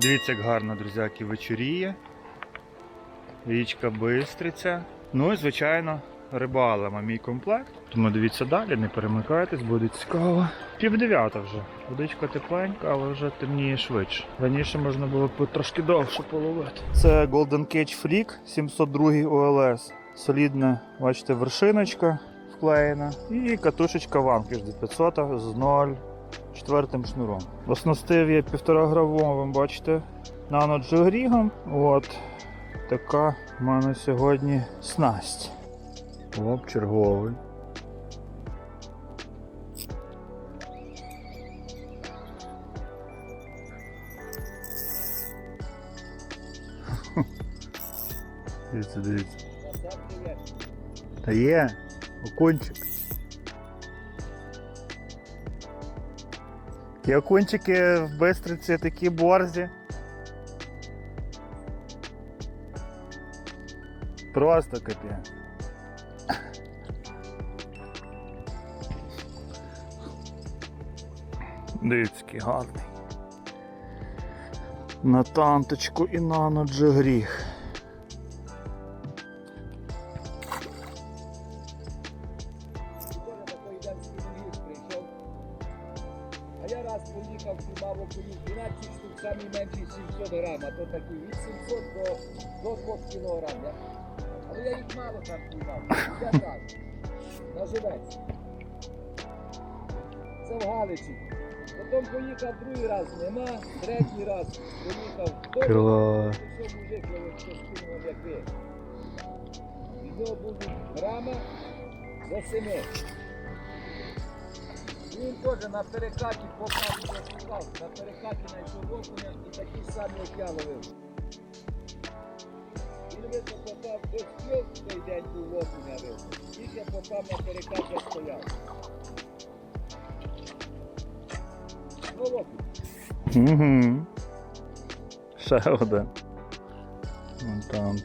Дивіться, як гарно, друзяки, вечоріє. Річка Бистриця. Ну і, звичайно, рибалимо мій комплект. Тому дивіться далі, не перемикайтесь, буде цікаво. Пів дев'ята вже. Водичка тепленька, але вже темніє швидше. Раніше можна було б трошки довше половити. Це Golden Cage Freak 702 OLS. Солідна, бачите, вершиночка вклеєна. І катушечка Vanquish 500 з 0 четвертим шнуром. Оснастив я півтора гравовим, бачите, наноджигрігом. От така в мене сьогодні снасть. Оп, черговий. Дивіться, дивіться. Та є, окунчик. Ті окунчики в Бистриці такі борзі. Просто капець. Дивіться, гарний. На танточку і на ноджигріх. А я раз поїхав, знімав окунів 12 штук, самі менші 700 грам, а то такі від 700 до, до 2 кілограм. Я, але я їх мало там знімав. Я так, на живець. Це в Галичі. Потім поїхав другий раз, нема, третій раз поїхав. Клас. що мужик, коли хто скинув, як ви. Від нього будуть грама за семи. Він теж на перекаті шукав, на перекаті знайшов окуня і такі самі, як я ловив. Він видно попав до в той день був окуня видно. Тільки попав на перекат, я стояв. Ну окунь. Угу. Ще один. Вон там.